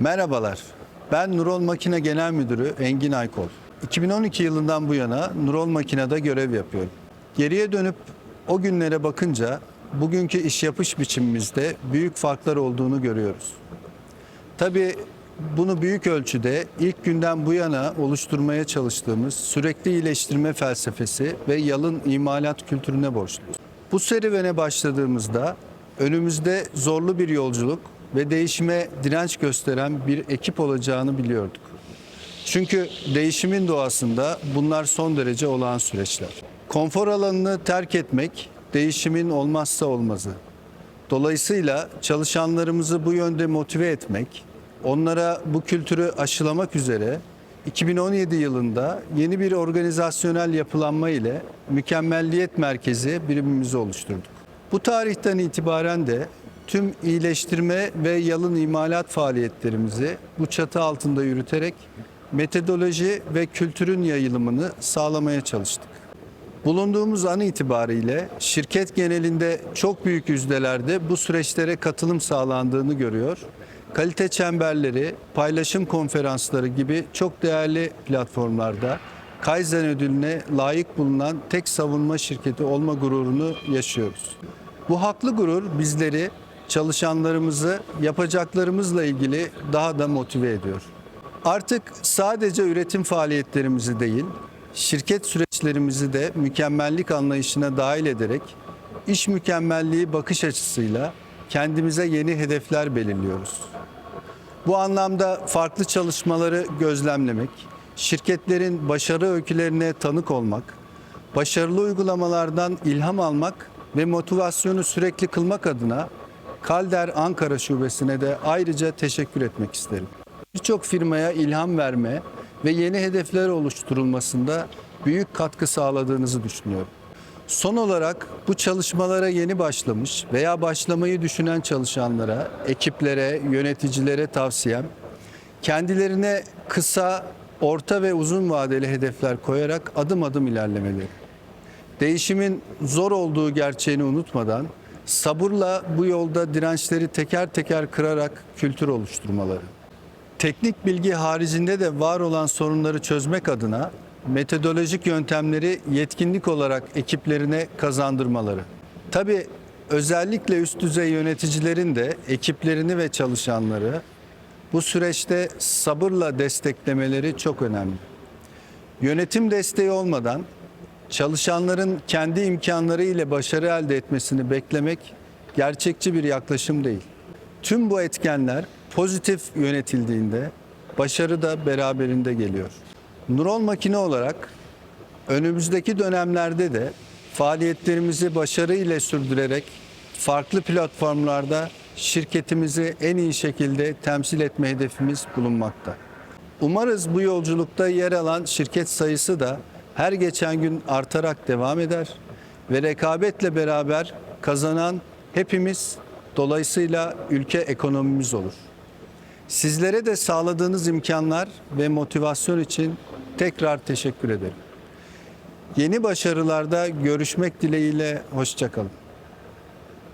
Merhabalar. Ben Nurol Makine Genel Müdürü Engin Aykol. 2012 yılından bu yana Nurol Makine'de görev yapıyorum. Geriye dönüp o günlere bakınca bugünkü iş yapış biçimimizde büyük farklar olduğunu görüyoruz. Tabii bunu büyük ölçüde ilk günden bu yana oluşturmaya çalıştığımız sürekli iyileştirme felsefesi ve yalın imalat kültürüne borçluyuz. Bu serüvene başladığımızda önümüzde zorlu bir yolculuk ve değişime direnç gösteren bir ekip olacağını biliyorduk. Çünkü değişimin doğasında bunlar son derece olağan süreçler. Konfor alanını terk etmek değişimin olmazsa olmazı. Dolayısıyla çalışanlarımızı bu yönde motive etmek, onlara bu kültürü aşılamak üzere 2017 yılında yeni bir organizasyonel yapılanma ile Mükemmelliyet Merkezi birimimizi oluşturduk. Bu tarihten itibaren de tüm iyileştirme ve yalın imalat faaliyetlerimizi bu çatı altında yürüterek metodoloji ve kültürün yayılımını sağlamaya çalıştık. Bulunduğumuz an itibariyle şirket genelinde çok büyük yüzdelerde bu süreçlere katılım sağlandığını görüyor. Kalite çemberleri, paylaşım konferansları gibi çok değerli platformlarda Kaizen ödülüne layık bulunan tek savunma şirketi olma gururunu yaşıyoruz. Bu haklı gurur bizleri, çalışanlarımızı yapacaklarımızla ilgili daha da motive ediyor. Artık sadece üretim faaliyetlerimizi değil, şirket süreçlerimizi de mükemmellik anlayışına dahil ederek iş mükemmelliği bakış açısıyla kendimize yeni hedefler belirliyoruz. Bu anlamda farklı çalışmaları gözlemlemek, şirketlerin başarı öykülerine tanık olmak, başarılı uygulamalardan ilham almak ve motivasyonu sürekli kılmak adına Kalder Ankara Şubesi'ne de ayrıca teşekkür etmek isterim. Birçok firmaya ilham verme ve yeni hedefler oluşturulmasında büyük katkı sağladığınızı düşünüyorum. Son olarak bu çalışmalara yeni başlamış veya başlamayı düşünen çalışanlara, ekiplere, yöneticilere tavsiyem kendilerine kısa, orta ve uzun vadeli hedefler koyarak adım adım ilerlemeleri. Değişimin zor olduğu gerçeğini unutmadan sabırla bu yolda dirençleri teker teker kırarak kültür oluşturmaları. Teknik bilgi haricinde de var olan sorunları çözmek adına metodolojik yöntemleri yetkinlik olarak ekiplerine kazandırmaları. Tabii özellikle üst düzey yöneticilerin de ekiplerini ve çalışanları bu süreçte sabırla desteklemeleri çok önemli. Yönetim desteği olmadan çalışanların kendi imkanları ile başarı elde etmesini beklemek gerçekçi bir yaklaşım değil. Tüm bu etkenler pozitif yönetildiğinde başarı da beraberinde geliyor. Nurol makine olarak önümüzdeki dönemlerde de faaliyetlerimizi başarı ile sürdürerek farklı platformlarda şirketimizi en iyi şekilde temsil etme hedefimiz bulunmakta. Umarız bu yolculukta yer alan şirket sayısı da her geçen gün artarak devam eder ve rekabetle beraber kazanan hepimiz dolayısıyla ülke ekonomimiz olur. Sizlere de sağladığınız imkanlar ve motivasyon için tekrar teşekkür ederim. Yeni başarılarda görüşmek dileğiyle hoşçakalın.